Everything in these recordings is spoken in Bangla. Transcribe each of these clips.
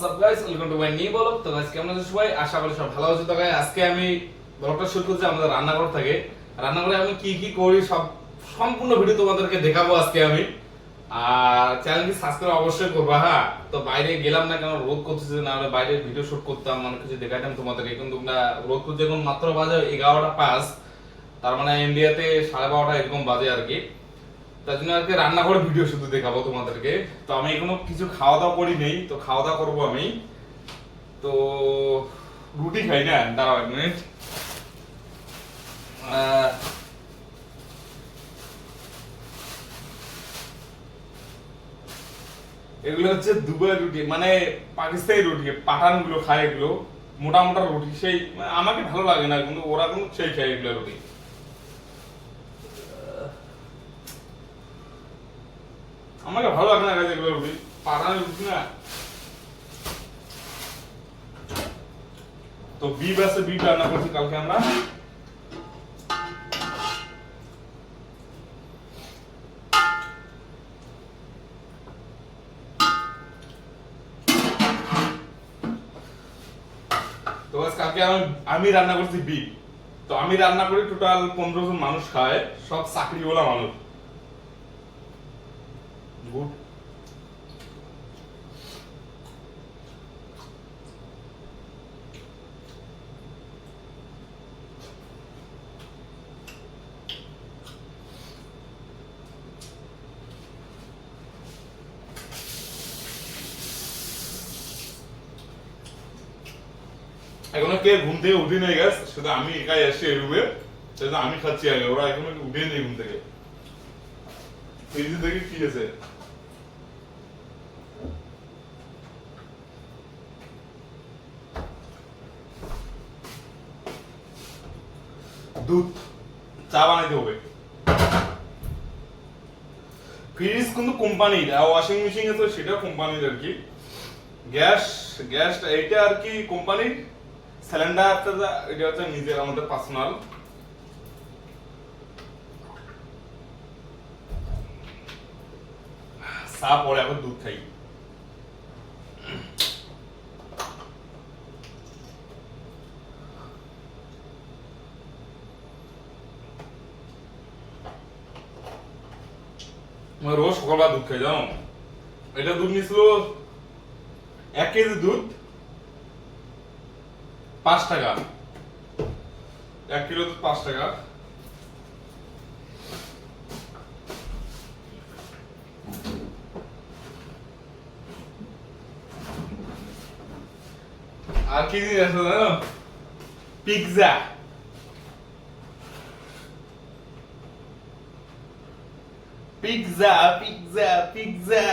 আর অবশ্যই করবা হ্যাঁ? তো বাইরে গেলাম না কেন রোদ করতেছে, না হলে বাইরে ভিডিও শুট করতাম মানে কিছু দেখাইতাম তোমাদেরকে। কিন্তু না রোদ করতে মাত্র বাজে এগারোটা পাঁচ তার মানে ইন্ডিয়াতে সাড়ে বারোটা এরকম বাজে আর কি। তার জন্য আজকে রান্নাঘরে ভিডিও শুধু দেখাবো তোমাদেরকে। তো আমি এখনও কিছু খাওয়া দাওয়া করি নেই তো খাওয়া দাওয়া করব আমি। তো রুটি খাই না? দাঁড়াও এক মিনিট এগুলো হচ্ছে দুবাই রুটি মানে পাকিস্তানি রুটি পাঠানগুলো খায় এগুলো। মোটা মোটা রুটি, সেই মানে আমাকে ভালো লাগে না, কিন্তু ওরা কিন্তু সেই খায় এগুলো রুটি। আমাকে ভালো লাগে না কাজে এগুলো রুটি। পাঠান রুটি না। তো বিফ আছে, বিফ রান্না করছি কালকে আমরা। তো কালকে আমি আমি রান্না করছি বিফ। তো আমি রান্না করি টোটাল পনেরো জন মানুষ খায়, সব চাকরিওয়ালা মানুষ। গুড এখনও কে ঘুম থেকে উঠে নেই গেছ শুধু আমি একাই আসছি এই সেটা আমি খাচ্ছি আগে, ওরা এখনও উঠে নেই ঘুম থেকে। ফ্রিজে দেখি কি আছে। দুধ, চা বানাইতে হবে। ফ্রিজ কিন্তু কোম্পানির আর ওয়াশিং মেশিন আছে সেটাও কোম্পানির আর কি গ্যাস গ্যাস এটা আর কি কোম্পানির সিলিন্ডার এটা হচ্ছে নিজের, আমাদের পার্সোনাল চা পরে এখন দুধ খাই। আমি রোজ সকালবেলা দুধ খাই, জানো? এটা দুধ নিছিল এক কেজি দুধ পাঁচ টাকা। এক কিলো দুধ পাঁচ টাকা। আর কি জিনিস আছে জানো? পিৎজা। পিৎজা পিৎজা পিৎজা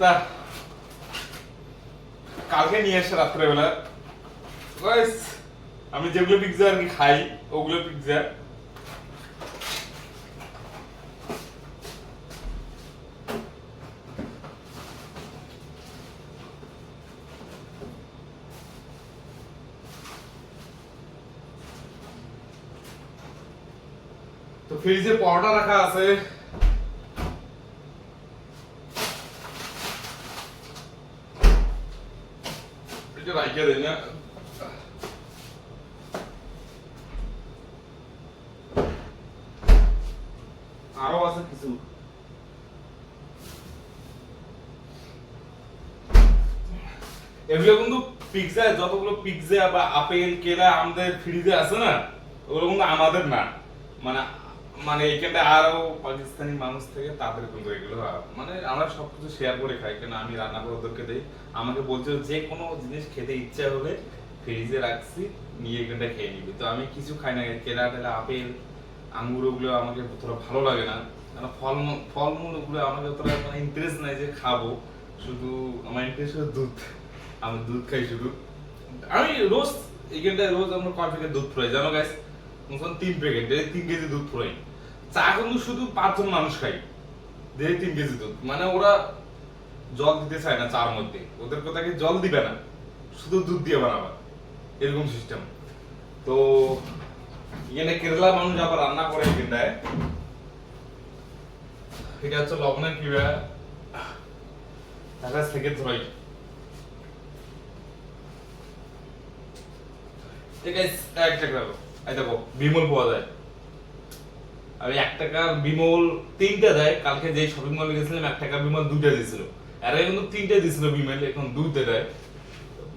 তা, কালকে নিয়ে এসে রাত্রেবেলা। আমি যেগুলো পিৎজা আর কি খাই, ওগুলো পিৎজা ফ্রিজে পরোটা রাখা আছে। আরও আছে কিছু। এগুলো কিন্তু পিৎজা যতগুলো পিৎজা বা আপেল, কেলা আমাদের ফ্রিজে আছে না, ওগুলো কিন্তু আমাদের না। মানে মানে এখানটা আরও পাকিস্তানি মানুষ থেকে তাদের কিন্তু এগুলো মানে আমরা সবকিছু শেয়ার করে খাই। কেন আমি রান্না করে ওদেরকে দিই। আমাকে বলছে যে কোনো জিনিস খেতে ইচ্ছা হলে ফ্রিজে রাখছি, নিয়ে এখানটা খেয়ে নিবি। তো আমি কিছু খাই না, কেলা টেলা, আপেল, আঙ্গুর, ওগুলো আমাকে অতটা ভালো লাগে না। কারণ ফল ফলমূল ওগুলো আমাকে অতটা মানে ইন্টারেস্ট নাই যে খাব। শুধু আমার ইন্টারেস্ট হচ্ছে দুধ। আমি দুধ খাই শুধু। আমি রোজ এইখানটায় রোজ আমরা কয় দুধ ফুরাই। জানো মতন তিন প্যাকেট তিন কেজি দুধ ফুরাই। চা কিন্তু শুধু পাঁচজন মানুষ খাই দেড় তিন কেজি দুধ। মানে ওরা জল দিতে চায় না চার মধ্যে। ওদের কথা কি জল দিবে না? শুধু দুধ দিয়ে বানাবা। এরকম সিস্টেম তো এখানে কেরালা মানুষ আবার রান্না করে এখানটায় এটা হচ্ছে লবণের কিবা ঢাকা থেকে ধরাই। ঠিক আছে এক রাখো এই দেখো, বিমল পাওয়া যায়। আর এক টাকার বিমল তিনটা দেয়। কালকে যে শপিং মলে গেছিলাম, এক টাকা বিমল দুইটা দিয়েছিল। আর এখন তো তিনটা দিয়েছিল বিমল, এখন দুইটা দেয়।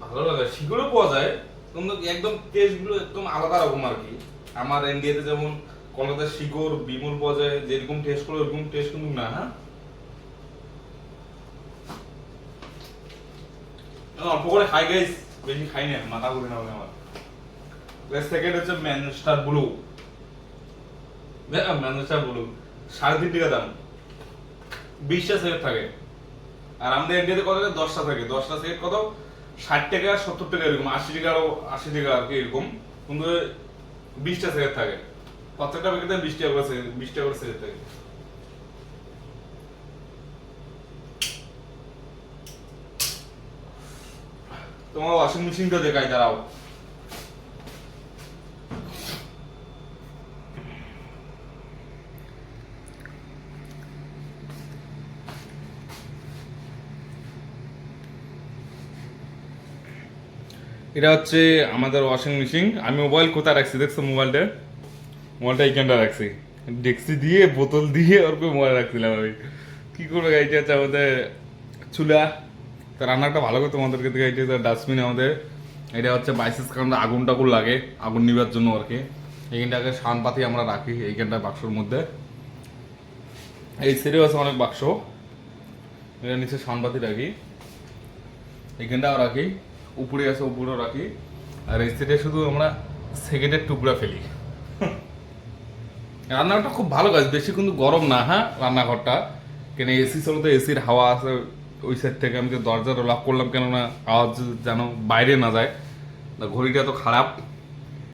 ভালো লাগে শিকড়ও পাওয়া যায়। কিন্তু একদম টেস্টগুলো একদম আলাদা রকম আর কি। আমার ইন্ডিয়াতে যেমন কলকাতার শিকড়, বিমল পাওয়া যায়, যেরকম টেস্ট করে, ওরকম টেস্ট কিন্তু না হ্যাঁ? অল্প করে খাই গাইস বেশি খাই না, মাথা ঘুরে না আমার। সেকেন্ড হচ্ছে ম্যানস্টার ব্লু ম্যানস্টার ব্লু সাড়ে তিন টাকা দাম। বিশটা সেট থাকে। আর আমাদের ইন্ডিয়াতে কত দশটা থাকে। দশটা সেট কত? ষাট টাকা, সত্তর টাকা এরকম। আশি টাকা আশি টাকা আর কি এরকম। কিন্তু বিশটা সেট থাকে। প্রত্যেকটা প্যাকেটে বিশ টাকা করে বিশ টাকা করে সেট থাকে। তোমার ওয়াশিং মেশিনটা দেখাই, দাঁড়াও। এটা হচ্ছে আমাদের ওয়াশিং মেশিন আমি মোবাইল কোথায় রাখছি? দেখছ মোবাইলটা মোবাইলটা এইখানটা রাখছি। ডেক্সি দিয়ে, বোতল দিয়ে ওর করে মোবাইল রাখছিলাম আমি। কি করব গাড়িটা হচ্ছে আমাদের চুলা। তো রান্নাটা ভালো করে তোমাদেরকে দেখে এটা ডাস্টবিন আমাদের। এটা হচ্ছে বাইসেস কারণ আগুন টাগুন লাগে, আগুন নিবার জন্য আর কি। এইখানটাকে সান পাতি আমরা রাখি এইখানটা বাক্সর মধ্যে। এই সেরেও আছে অনেক বাক্স। এটা নিচে সান পাতি রাখি। এইখানটাও রাখি। উপরে আছে উপরেও রাখি আর এই সেটে শুধু আমরা সেকেন্ডের টুকরা ফেলি। রান্নাঘরটা খুব ভালো কাজ, বেশি কিন্তু গরম না হ্যাঁ রান্নাঘরটা? কেন এসি চলো তো এসির হাওয়া আছে, ওই সাইড থেকে আমি যে দরজাটা লক করলাম, কেননা আওয়াজ যেন বাইরে না যায়। ঘড়িটা তো খারাপ।